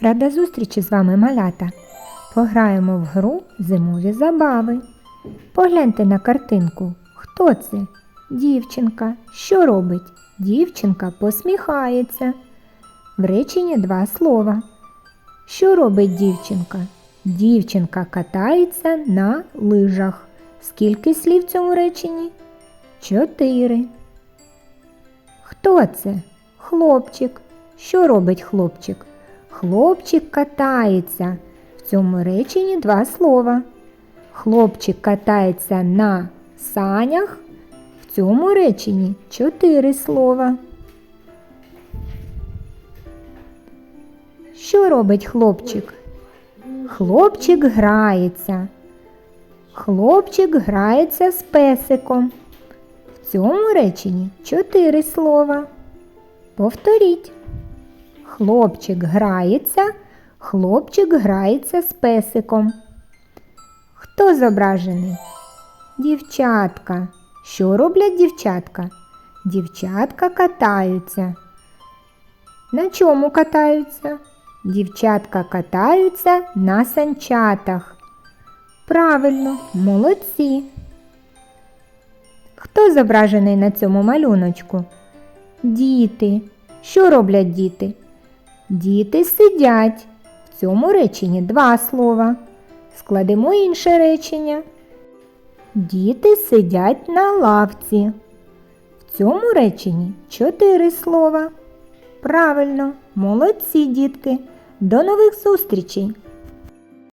Рада зустрічі з вами, малята. Пограємо в гру зимові забави. Погляньте на картинку. Хто це? Дівчинка. Що робить? Дівчинка посміхається. В реченні два слова. Що робить дівчинка? Дівчинка катається на лижах. Скільки слів в цьому реченні? Чотири. Хто це? Хлопчик. Що робить хлопчик? Хлопчик катається. В цьому реченні два слова. Хлопчик катається на санях. В цьому реченні чотири слова. Що робить хлопчик? Хлопчик грається. Хлопчик грається з песиком. В цьому реченні чотири слова. Повторіть. Хлопчик грається, хлопчик грається з песиком. Хто зображений? Дівчатка. Що роблять дівчатка? Дівчатка катаються. На чому катаються? Дівчатка катаються на санчатах. Правильно, молодці. Хто зображений на цьому малюночку? Діти. Що роблять діти? Діти сидять. В цьому реченні два слова. Складемо інше речення. Діти сидять на лавці. В цьому реченні чотири слова. Правильно, молодці дітки. До нових зустрічей!